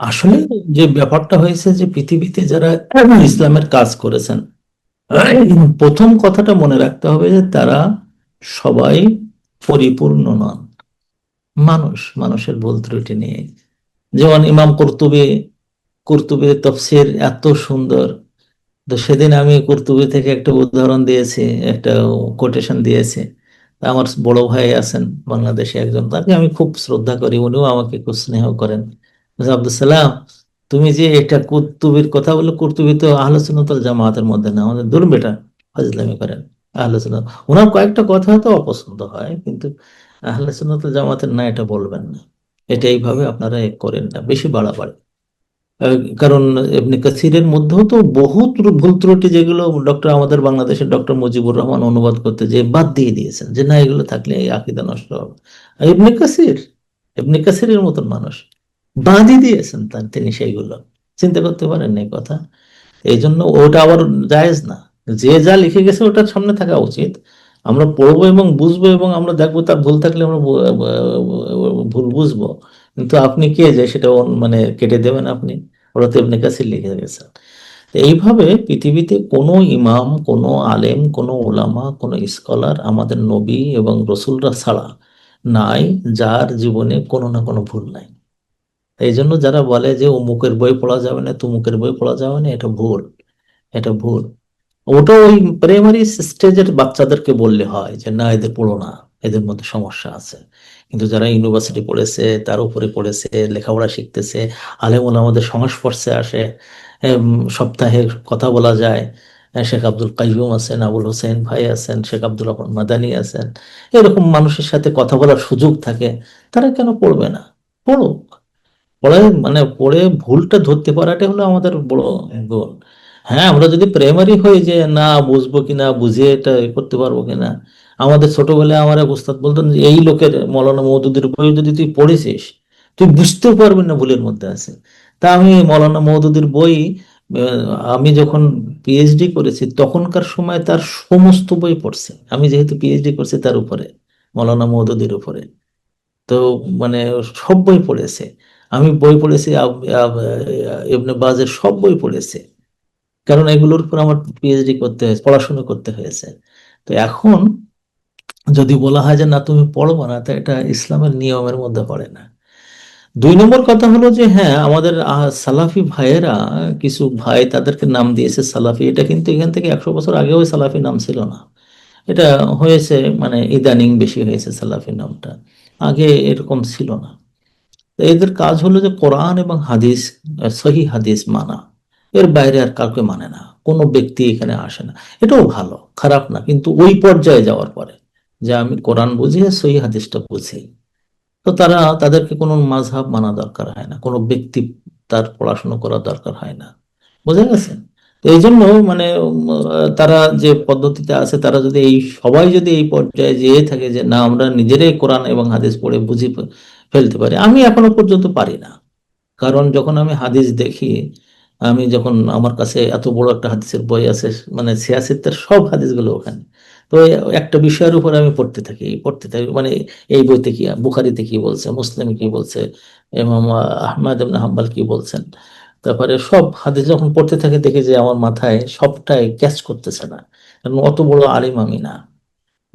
আসলে যে ব্যাপারটা হয়েছে যে পৃথিবীতে যারা ইসলামের কাজ করেছেন প্রথম কথাটা মনে রাখতে হবে যে তারা সবাই পরিপূর্ণ নন। মানুষ মানুষের ভুল ত্রুটি নিয়ে। যেমন ইমাম কর্তুবী কর্তুবীর তফসির এত সুন্দর। তো সেদিন আমি কর্তুবী থেকে একটা উদাহরণ দিয়েছি একটা কোটেশন দিয়েছি। আমার বড় ভাই আছেন বাংলাদেশে একজন তাকে আমি খুব শ্রদ্ধা করি উনিও আমাকে খুব স্নেহ করেন। বলছে, আব্দুল সালাম তুমি যে এটা কুর্তুবির কথা বলে কুর্তুবি তো আহলসুন্নতল জামাতের মধ্যে না আমাদের দূর বেটা ফাজলামি করেন আহলসুন্নত ওনার কয়েকটা কথা হয়তো অপছন্দ হয় কিন্তু আহলসুন্নতল জামাতের না এটা বলবেন না। এটা এইভাবে আপনারা করেন না বেশি বাড়াবাড়ি। কারণ এমনি কাসিরের মধ্যেও তো বহু ভুল ত্রুটি যেগুলো ডক্টর আমাদের বাংলাদেশের ডক্টর মুজিবুর রহমান অনুবাদ করতে যে বাদ দিয়ে দিয়েছেন যে না এগুলো থাকলে এই আকিদা নষ্ট হবে। ইবনে কাসির ইবনে কাসিরের মতন মানুষ। বাদই দিয়েছেন তার তিনি সেইগুলো। চিন্তা করতে পারেন এই কথা। এই জন্য ওটা আবার জায়েজ না। যে যা লিখে গেছে ওটার সামনে থাকা উচিত। আমরা পড়ব এবং বুঝব এবং আমরা দেখব তার ভুল থাকলে আমরা ভুল বুঝব। কিন্তু আপনি কে যে সেটা মানে কেটে দেবেন আপনি? ওরা তো এমনি কাছে লিখে গেছেন এইভাবে পৃথিবীতে কোনো ইমাম, কোনো আলেম, কোনো ওলামা, কোনো স্কলার আমাদের নবী এবং রসুলরা ছাড়া নাই, যার জীবনে কোনো না কোনো ভুল নাই। এই জন্য যারা বলে যে অমুকের বই পড়া যাবে না, তুমুকের বই পড়া যাবে না, এটা ভুল এটা ভুল। ওটা ওই প্রাইমারি স্টেজের বাচ্চাদেরকে বললে হয় যে, না, এদের পড়ো না, এদের মধ্যে সমস্যা আছে। কিন্তু যারা ইউনিভার্সিটি পড়েছে, তার উপরে পড়েছে, লেখাপড়া শিখতেছে, আলেমুল আমাদের সংস্পর্শে আসে সপ্তাহে কথা বলা যায় শেখ আব্দুল কাইয়ুম আছেন, আবুল হোসেন ভাই আছেন, শেখ আব্দুল মাদানী আছেন, এরকম মানুষের সাথে কথা বলার সুযোগ থাকে, তারা কেন পড়বে না? পড়ুক। পড়ে মানে পড়ে ভুলটা ধরতে পারাটা হলো আমাদের বড় গোল। হ্যাঁ আমরা যদি প্রাইমারি হই যে না বুঝব কিনা বুঝে এটা করতে পারব কিনা আমাদের ছোটবেলায় আমার এক উস্তাদ বলতেন এই লোকের মৌলানা মওদুদের বই যদি তুই পড়েছিস, তুই বুঝতেও পারবি না ভুলের মধ্যে আছে। তা আমি মৌলানা মওদুদের বই আমি যখন পিএইচডি করেছি, তখনকার সময় তার সমস্ত বই পড়ছে। আমি যেহেতু পিএইচডি করছি তার উপরে, মৌলানা মওদুদের উপরে। তো মানে সব বই পড়েছে। আমি বই পড়েছি, আব- বাজের সব বই পড়েছে। কারণ এগুলোর উপর আমার পিএইচডি করতে হয়েছে, পড়াশোনা করতে হয়েছে। তো এখন যদি বলা হয় যে না, তুমি পড়ব না, তা এটা ইসলামের নিয়মের মধ্যে পড়ে না। দুই নম্বর কথা হলো যে হ্যাঁ আমাদের সালাফি ভাইয়েরা, কিছু ভাই তাদেরকে নাম দিয়েছে সালাফি। এটা কিন্তু এখান থেকে একশো বছর আগেও সালাফি নাম ছিল না। এটা হয়েছে মানে ইদানিং বেশি হয়েছে সালাফি নামটা। আগে এরকম ছিল না। এদের কাজ হলো যে কোরআন এবং হাদিস সহি হাদিস মানা। এর বাইরে আর কাউকে মানে না। কোনো ব্যক্তি এখানে আসে না। এটাও ভালো, খারাপ না, কিন্তু ওই পর্যায়ে যাওয়ার পরে যে আমি কোরআন বুঝি সহি হাদিসটা বুঝি, তো তারা, তাদেরকে কোনো মাযহাব মানা দরকার হয় না। কোনো ব্যক্তি তার পড়াশোনা করার দরকার হয় না। বোঝা গেছে এই জন্য মানে তারা যে পদ্ধতিতে আছে, তারা যদি এই, সবাই যদি এই পর্যায়ে যেয়ে থাকে যে না, আমরা নিজেরাই কোরআন এবং হাদিস পড়ে বুঝি ফেলতে পারি। আমি এখনও পর্যন্ত পারি না। কারণ যখন আমি হাদিস দেখি, আমি যখন আমার কাছে এত বড় একটা হাদিসের বই আছে মানে সিয়াসিত্তের সব হাদিসগুলো ওখানে। তো একটা বিষয়ের উপর আমি পড়তে থাকি পড়তে থাকি মানে এই বইতে কি, বুখারিতে কি বলছে, মুসলিম কি বলছে, ইমাম আহমদ হাম্বল কি বলছেন। তারপরে সব হাদিস যখন পড়তে থাকে, দেখি যে আমার মাথায় সবটাই ক্যাচ করতেছে না। কারণ অত বড় আলিম আমি না।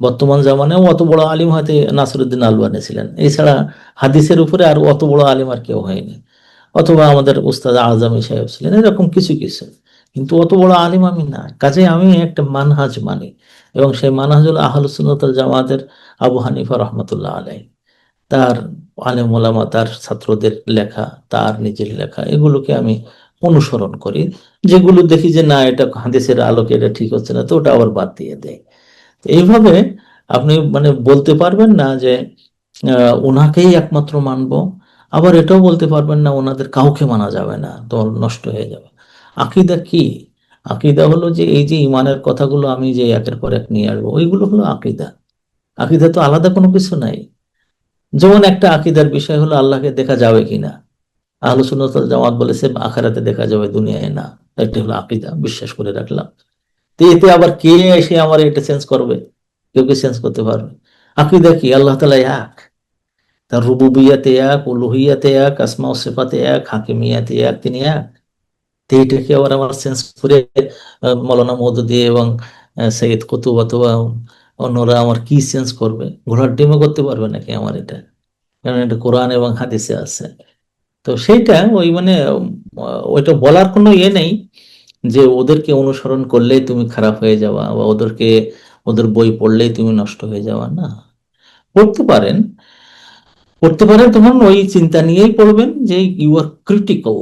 বর্তমান জামানেও অত বড় আলিম হয়তো নাসরুদ্দিন আলবানি ছিলেন। এছাড়া হাদিসের উপরে আর অত বড় আলিম আর কেউ হয়নি। অথবা আমাদের উস্তাদ আজমি সাহেব ছিলেন, এরকম কিছু কিছু। কিন্তু অত বড় আলিম আমি না। কাজে আমি একটা মানহাজ মানি এবং সেই মানহাজ হলো আহলুসুন্নতাল জামাতের আবু হানিফা রহমতুল্লাহ আলাই তার আলেম ওলামা, তার ছাত্রদের লেখা, তার নিজের লেখা, এগুলোকে আমি অনুসরণ করি। যেগুলো দেখি যে, না, এটা হাদিসের আলোকে এটা ঠিক হচ্ছে না, তো ওটা আবার বাদ দিয়ে দেয়। এইভাবে আপনি মানে বলতে পারবেন না যে ওনাকেই একমাত্র মানবো। আবার এটাও বলতে পারবেন না ওনাদের কাউকে মানা যাবে না তো নষ্ট হয়ে যাবে। আকিদা কি? আকিদা হলো যে, এই যে ইমানের কথাগুলো আমি যে একের পর এক নিয়ে আসব, ওইগুলো হলো আকিদা। আকিদা তো আলাদা কোনো কিছু নাই। যেমন একটা আকিদার বিষয় হলো, আল্লাহকে দেখা যাবে কিনা আহলে সুন্নাত ওয়াল জামাত বলেছে আখারাতে দেখা যাবে দুনিয়ায় না। এটা হলো আকিদা, বিশ্বাস করে রাখলাম। তো এতে আবার কে এসে আমার এটা চেঞ্জ করবে? কেউ কি চেঞ্জ করতে পারবে? আকিদা কি? আল্লাহ তালা এক। তার রুবুবিয়াতে এক, উলুহিয়াতে এক, আসমা ও সেফাতে এক, হাকিমিয়াতে এক, তিনি এক। তো এইটাকে আবার আমার সেন্স করে মৌলানা মৌদুদি এবং সৈয়দ কুতুব অথবা অন্যরা আমার কি চেঞ্জ করবে? ঘোড়ার ডিমও করতে পারবে নাকি আমার এটা? কারণ এটা কোরআন এবং হাদিসে আছে। তো সেইটা ওই মানে ওইটা বলার কোনো ইয়ে নেই। যে ওদেরকে অনুসরণ করলেই তুমি খারাপ হয়ে যাওয়া বা ওদেরকে, ওদের বই পড়লেই তুমি নষ্ট হয়ে যাওয়া, না। পড়তে পারেন। পড়তে পারেন তখন ওই চিন্তা নিয়েই পড়বেন যে you are critical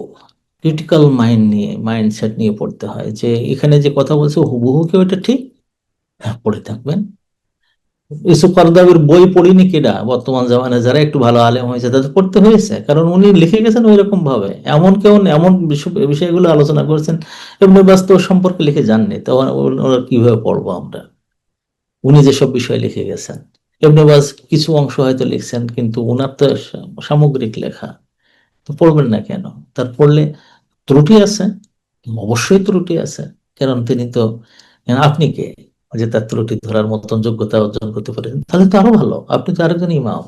critical mind নিয়ে মাইন্ডসেট নিয়ে পড়তে হয়। যে এখানে যে কথা বলছে হুবহু কেউ এটা ঠিক? হ্যাঁ পড়ে থাকবেন। ইউসুফ কারদাবির বই পড়িনি কেডা বর্তমান জামানায় যারা একটু ভালো আলেম হয়েছে, তাদের পড়তে হয়েছে। কারণ উনি লিখে গেছেন ওই রকম ভাবে এমন কেউ, এমন বিষয়গুলো আলোচনা করেছেন, এমনি বাস্তব সম্পর্কে লিখে যাননি। তখন ওর- ওরা কীভাবে পড়ব আমরা? উনি যেসব বিষয় লিখে গেছেন। এমনি বাস কিছু অংশ হয়তো লিখছেন, কিন্তু উনার তো সামগ্রিক লেখা। তো পড়বেন না কেন? তার পড়লে ত্রুটি আছে, অবশ্যই ত্রুটি আছে। কারণ তিনি তো, আপনি কে? যে তার ত্রুটি ধরার মতন যোগ্যতা অর্জন করতে পারেন তাহলে তো আরও ভালো। আপনি তো আরেকজন ইমাম।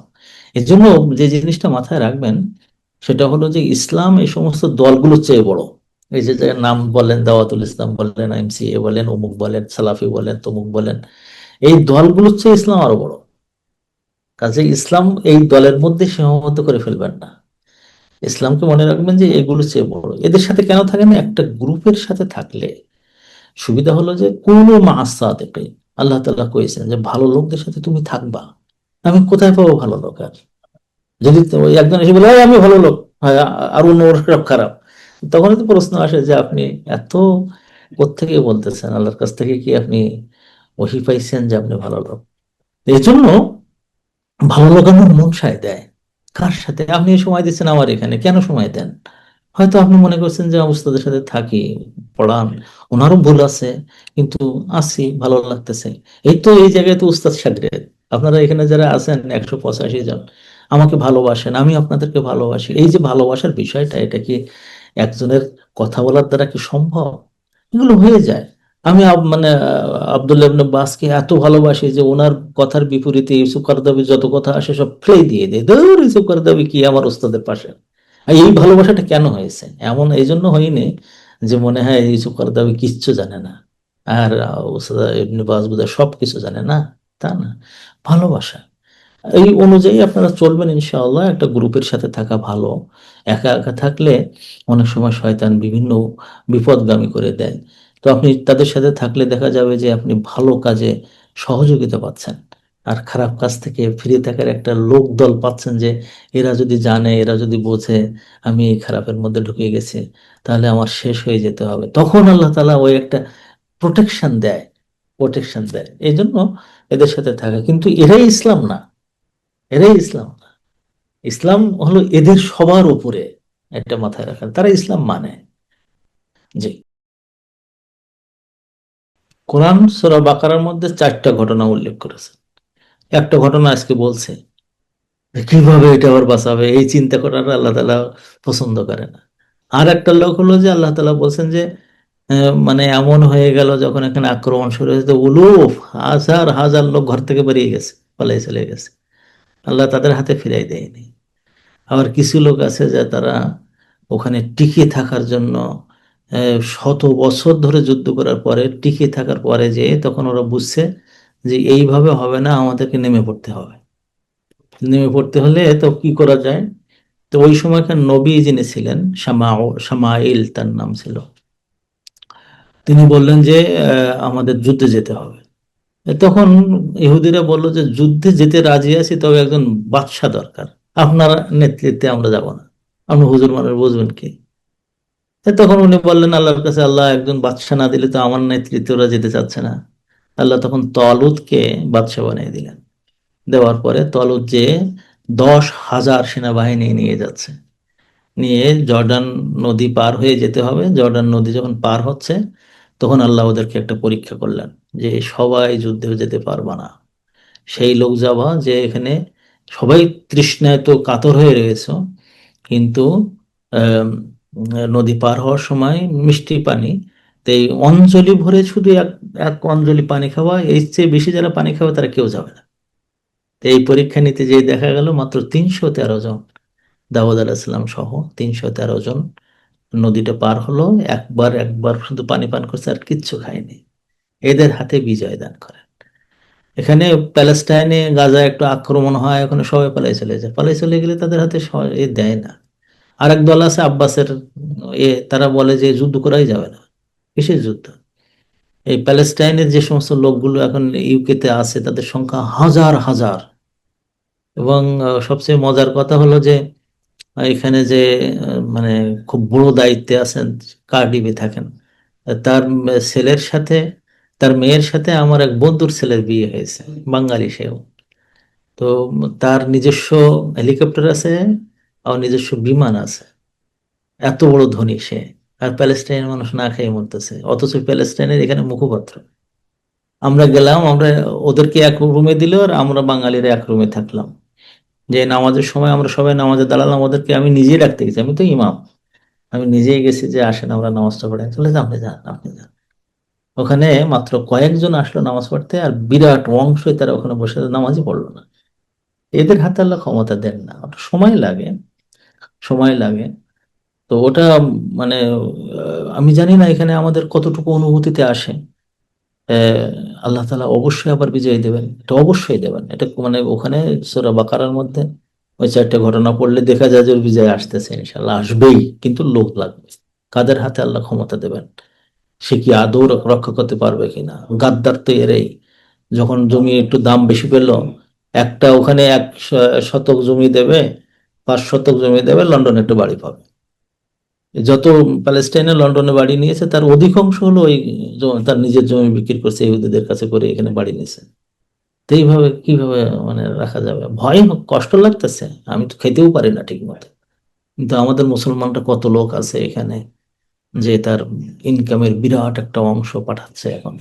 এর জন্য যে জিনিসটা মাথায় রাখবেন, সেটা হলো যে ইসলাম এই সমস্ত দলগুলোর চেয়ে বড়। এই যে নাম বলেন, দাওয়াতুল ইসলাম বলেন এমসিএ বলেন, অমুক বলেন, সালাফি বলেন, তমুক বলেন, এই দলগুলোর চেয়ে ইসলাম আরও বড়। কাজে ইসলাম এই দলের মধ্যে সীমাবদ্ধ করে ফেলবেন না। ইসলামকে মনে রাখবেন যে এগুলো চেয়ে বড়। এদের সাথে কেন থাকেন? একটা গ্রুপের সাথে থাকলে সুবিধা হলো যে কোনো মাসা থেকে আল্লাহ তাআলা কয়েছেন যে ভালো লোকদের সাথে তুমি থাকবা। আমি কোথায় পাবো ভালো লোক আর? যদি ওই একজন এসে বলে আমি ভালো লোক। আর অন্য ওরা খারাপ। তখন তো প্রশ্ন আসে যে আপনি এত কোত্থেকে বলতেছেন? আল্লাহর কাছ থেকে কি আপনি ওহি পাইছেন যে আপনি ভালো লোক? এই জন্য ভালো লোক আমার মন সায় দেয়। কার সাথে? আপনি সময় দিচ্ছেন আমার এখানে। কেন সময় দেন? হয়তো আপনি মনে করছেন যে উস্তাদের সাথে থাকি, পড়ান, ওনারও ভুল আছে, কিন্তু আসি ভালো লাগতেছে। এই তো এই জায়গায় তো উস্তাদ সাগরেদ আপনারা এখানে যারা আছেন, একশো পঁচাশি জন, আমাকে ভালোবাসেন, আমি আপনাদেরকে ভালোবাসি। এই যে ভালোবাসার বিষয়টা, এটা কি একজনের কথা বলার দ্বারা কি সম্ভব? এগুলো হয়ে যায়। আমি মানে আব্দুল্লাহ বাসকে এত ভালোবাসি যে ওনার কথার বিপরীতে ইউসুফ কারদাবি যত কথা আসে সব ফেলে দিয়ে দেয়। ধর, ইউসুফ কারদাবি কি আমার ওস্তাদের পাশে? এই ভালোবাসাটা কেন হয়েছে? এমন এই জন্য হয়নি যে মনে হয় ইউসুফ কারদাবি কিচ্ছু জানে না। আর আহ, ওস্তাদ ইবনে বাস বোধহয় সব কিছু জানে না। তা না ভালোবাসা। এই অনুযায়ী আপনারা চলবেন ইনশাআল্লাহ একটা গ্রুপের সাথে থাকা ভালো। একা একা থাকলে অনেক সময় শয়তান বিভিন্ন বিপদগামী করে দেয়। তো আপনি তাদের সাথে থাকলে দেখা যাবে যে আপনি ভালো কাজে সহযোগিতা পাচ্ছেন। আর খারাপ কাজ থেকে ফিরে থাকার একটা লোক দল পাচ্ছেন যে, এরা যদি জানে, এরা যদি বোঝে, আমি এই খারাপের মধ্যে ঢুকে গেছি, তাহলে আমার শেষ হয়ে যেতে হবে। তখন আল্লাহ তাআলা ওই একটা প্রোটেকশন দেয় প্রোটেকশন দেয়। এই জন্য এদের সাথে থাকা। কিন্তু এরাই ইসলাম না। এরাই ইসলাম না। ইসলাম হলো এদের সবার উপরে একটা মাথায় রাখা। তারা ইসলাম মানে। জি। কোরআন সূরা বাকারার মধ্যে চারটা ঘটনা উল্লেখ করেছে। একটা ঘটনা আজকে বলছে কীভাবে এটা আবার বাঁচাবে? এই চিন্তা করাটা আল্লাহ তালা পছন্দ করে না। আর একটা লোক হলো যে আল্লাহ তালা বলছেন যে মানে এমন হয়ে গেল যখন এখানে আক্রমণ শুরু হয়েছে উলুফ, হাজার হাজার লোক ঘর থেকে বেরিয়ে গেছে, পালিয়ে চলে গেছে। আল্লাহ তাদের হাতে ফিরাই দেয়নি। আবার কিছু লোক আছে যে তারা ওখানে টিকে থাকার জন্য শত বছর ধরে যুদ্ধ করার পরে, টিকে থাকার পরে যে তখন ওরা বুঝছে যে এইভাবে হবে না, আমাদেরকে নেমে পড়তে হবে। নেমে পড়তে হলে তো কি করা যায়? তো ওই সময়কার নবী যিনি ছিলেন শামাও শামাইল তার নাম ছিল, তিনি বললেন যে আমাদের যুদ্ধে যেতে হবে। তখন ইহুদিরা বলল যে, যুদ্ধে যেতে রাজি আছি, তবে একজন বাদশা দরকার। আপনার নেতৃত্বে আমরা যাব না। আপনি হুজুর মানুষ, বুঝবেন কি? তখন উনি বললেন, আল্লাহর কাছে আল্লাহ একজন বাদশা না দিলে তো আমার নেতৃত্বে ওরা যেতে চাচ্ছে না। আল্লাহ তখন তলুদকে বাদশাহ বানিয়ে দিলেন। দেওয়ার পরে তলুদ যে দশ হাজার সেনাবাহিনী নিয়ে যাচ্ছে। নিয়ে জর্ডান নদী পার হয়ে যেতে হবে। জর্ডান নদী যখন পার হচ্ছে, তখন আল্লাহ ওদেরকে একটা পরীক্ষা করলেন যে সবাই যুদ্ধে যেতে পারবা না। সেই লোক যাবা যে এখানে সবাই তৃষ্ণায় তো কাতর হয়ে রয়েছে, কিন্তু নদী পার হওয়ার সময় মিষ্টি পানি এই অঞ্জলি ভরে শুধু এক এক অঞ্জলি পানি খাওয়া, এর চেয়ে বেশি যারা পানি খাবে তারা কেউ যাবে না। তো এই পরীক্ষা নিতে যেয়ে দেখা গেল মাত্র তিনশো তেরো জন দাউদ আলাহিসাল্লাম সহ তিনশো তেরো জন নদীটা পার হলো, একবার একবার শুধু পানি পান করছে আর কিচ্ছু খায়নি। এদের হাতে বিজয় দান করেন। এখানে প্যালেস্টাইনে গাজা একটু আক্রমণ হয়, ওখানে সবাই পালাই চলে যায়। পালাই চলে গেলে তাদের হাতে এ দেয় না। আর এক দল আছে আব্বাসের, এ তারা বলে যে যুদ্ধ করাই যাবে না। কিসের যুদ্ধ? এই প্যালেস্টাইনের যে সমস্ত লোকগুলো এখন ইউকেতে আছে, তাদের সংখ্যা হাজার হাজার। এবং সবচেয়ে মজার কথা হলো যে, এখানে যে মানে খুব বড় দায়িত্বে আছেন কার্ডিফে থাকেন। তার ছেলের সাথে, তার মেয়ের সাথে আমার এক বন্ধুর ছেলের বিয়ে হয়েছে, বাঙালি সেও। তো তার নিজস্ব হেলিকপ্টার আছে, আর নিজস্ব বিমান আছে। এত বড় ধনী সে। আর প্যালেস্টাইনের মানুষ না খেয়ে মরতেছে, অথচ প্যালেস্টাইনের এখানে মুখপাত্র। আমরা গেলাম, আমরা ওদেরকে এক রুমে দিল আর আমরা বাঙালিরা এক রুমে থাকলাম। যে নামাজের সময় আমরা সবাই নামাজে দাঁড়ালাম, ওদেরকে আমি নিজেই রাখতে গেছি, আমি তো ইমাম। আমি নিজেই গেছি যে আসেন, আমরা নামাজটা পড়ে চলে আপনি যান আপনি যান। ওখানে মাত্র কয়েকজন আসলো নামাজ পড়তে আর বিরাট অংশই তারা ওখানে বসে নামাজই পড়ল না। এদের হাতে আল্লাহ ক্ষমতা দেন না। সময় লাগে সময় লাগে। তো ওটা মানে আমি জানি না এখানে আমাদের কতটুকু অনুভূতিতে আসে। আল্লাহ তালা অবশ্যই আবার বিজয় দেবেন। এটা অবশ্যই দেবেন। এটা মানে ওখানে সূরা বাকারার মধ্যে ওই চারটে ঘটনা পড়লে দেখা যায় যে বিজয় আসতেছে ইনশাল্লাহ আসবেই, কিন্তু লোক লাগবে। কাদের হাতে আল্লাহ ক্ষমতা দেবেন? সে কি আদৌ রক্ষা করতে পারবে কিনা? গাদ্দার তো এরাই। যখন জমি একটু দাম বেশি পেল, একটা ওখানে এক শতক জমি দেবে, পাঁচ শতক জমি দেবে, লন্ডনে একটু বাড়ি পাবে। যত প্যালেস্টাইনে লন্ডনে বাড়ি নিয়েছে, তার অধিকাংশ হলো ওই তার নিজের জমি বিক্রি করছে, ইহুদিদের কাছে করে এখানে বাড়ি নিয়েছে। তো এইভাবে কীভাবে মানে রাখা যাবে? ভয় কষ্ট লাগতেছে, আমি তো খেতেও পারি না ঠিক মতো কিন্তু আমাদের মুসলমানরা কত লোক আছে এখানে যে তার ইনকামের বিরাট একটা অংশ পাঠাচ্ছে এখন।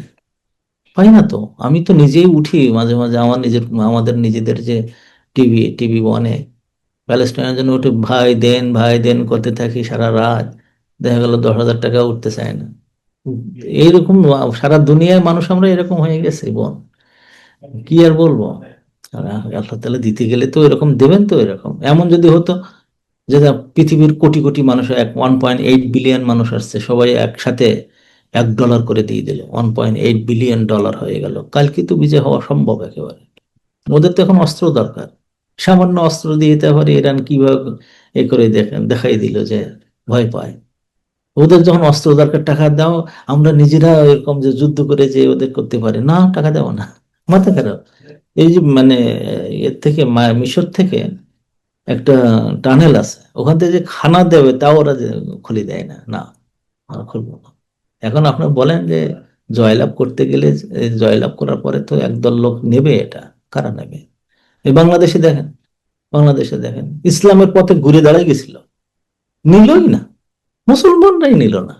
পাই না তো, আমি তো নিজেই উঠি মাঝে মাঝে, আমার নিজের, আমাদের নিজেদের যে টিভি টিভি ওয়ানে প্যালেস্টাইনের জন্য উঠে ভাই দেন ভাই দেন করতে থাকি সারা রাত। দেখা গেল দশ হাজার টাকা উঠতে চায় না। এইরকম সারা দুনিয়ার মানুষ আমরা এরকম হয়ে গেছি, বোন। কি আর বলব? আল্লাহ তালা দিতে গেলে তো এরকম দেবেন তো এরকম। এমন যদি হতো যে পৃথিবীর কোটি কোটি মানুষ এক ওয়ান পয়েন্ট এইট বিলিয়ন মানুষ আসছে, সবাই একসাথে এক ডলার করে দিয়ে দিল। One point eight billion dollar হয়ে গেল। কালকে তো বিজয় হওয়া সম্ভব একেবারে। ওদের তো এখন অস্ত্র দরকার। সামান্য অস্ত্র দিয়ে তারপরে ইরান কীভাবে এ করে দেখ- দেখাই দিল যে ভয় পায়। ওদের যখন অস্ত্র দরকার, টাকা দাও, আমরা নিজেরা এরকম যে যুদ্ধ করে যে ওদের করতে পারে। না, টাকা দেবো না। মাথা খারাপ। এই যে মানে এর থেকে মিশর থেকে একটা টানেল আছে, ওখান থেকে যে খানা দেবে, তাও ওরা খুলে দেয় না। না খুলবো না। এখন আপনার বলেন যে জয়লাভ করতে গেলে, জয়লাভ করার পরে তো একদল লোক নেবে এটা। কারা নেবে? এই বাংলাদেশে দেখেন বাংলাদেশে দেখেন, ইসলামের পথে ঘুরে দাঁড়াই গেছিল। নিলই না, মুসলমানরাই নিল না।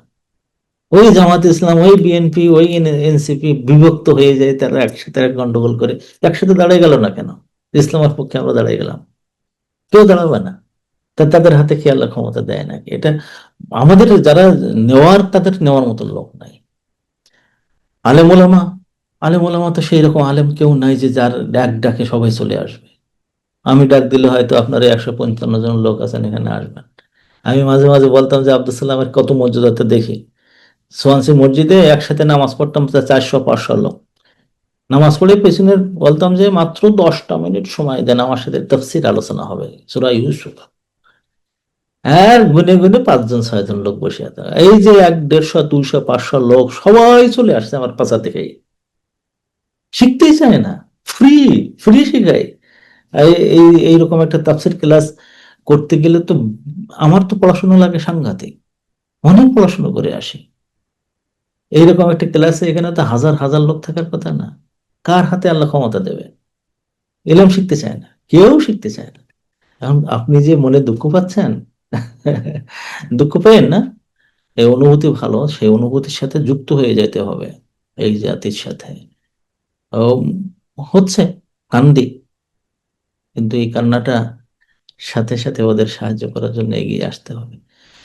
ওই জামাত ইসলাম, ওই বিএনপি ওই এনসিপি বিভক্ত হয়ে যায়, তারা একসাথে এক গন্ডগোল করে, একসাথে দাঁড়াই গেল না কেন? ইসলামের পক্ষে আমরা দাঁড়াই গেলাম। কেউ দাঁড়াবে না। তা তাদের হাতে কি আল্লাহ ক্ষমতা দেয় নাকি? এটা আমাদের যারা নেওয়ার, তাদের নেওয়ার মতো লোক নাই। আলেম ওলামা আলেম ওলামা তো সেই রকম আলেম কেউ নাই যে যার ডাক ডাকে সবাই চলে আসবে। আমি ডাক দিলে হয়তো আপনার একশো পঞ্চান্ন জন লোক আছেন, এখানে আসবেন। আমি মাঝে মাঝে বলতাম যে আব্দুল সালামের কত মর্যাদাতে দেখি। সোয়ানসি মসজিদে একসাথে নামাজ পড়তাম চারশো পাঁচশো লোক। নামাজ পড়ে পেছনে বলতাম যে মাত্র দশটা মিনিট সময় দেন, আমার সাথে তফসির আলোচনা হবে, সুরা ইউসুফ। আর গুনে গুনে পাঁচজন, ছয়জন লোক বসে আছে। এই যে এক দেড়শো, দুইশো, পাঁচশো লোক সবাই চলে আসছে আমার পাশা থেকেই। শিখতেই চায় না। ফ্রি ফ্রি শেখাই এই- এই, এইরকম একটা তাফসির ক্লাস করতে গেলে তো আমার তো পড়াশোনা লাগে সাংঘাতিক। অনেক পড়াশোনা করে আসি। এইরকম একটা ক্লাসে এখানে তো হাজার হাজার লোক থাকার কথা না। কার হাতে আল্লাহ ক্ষমতা দেবে? এলাম শিখতে চায় না। কেউ শিখতে চায় না। এখন আপনি যে মনে দুঃখ পাচ্ছেন, দুঃখ পেয়েন না? এই অনুভূতি ভালো, সেই অনুভূতির সাথে যুক্ত হয়ে যেতে হবে এই জাতির সাথে। হচ্ছে কান্দি। কিন্তু এই কান্নাটা সাথে সাথে ওদের সাহায্য করার জন্য এগিয়ে আসতে হবে।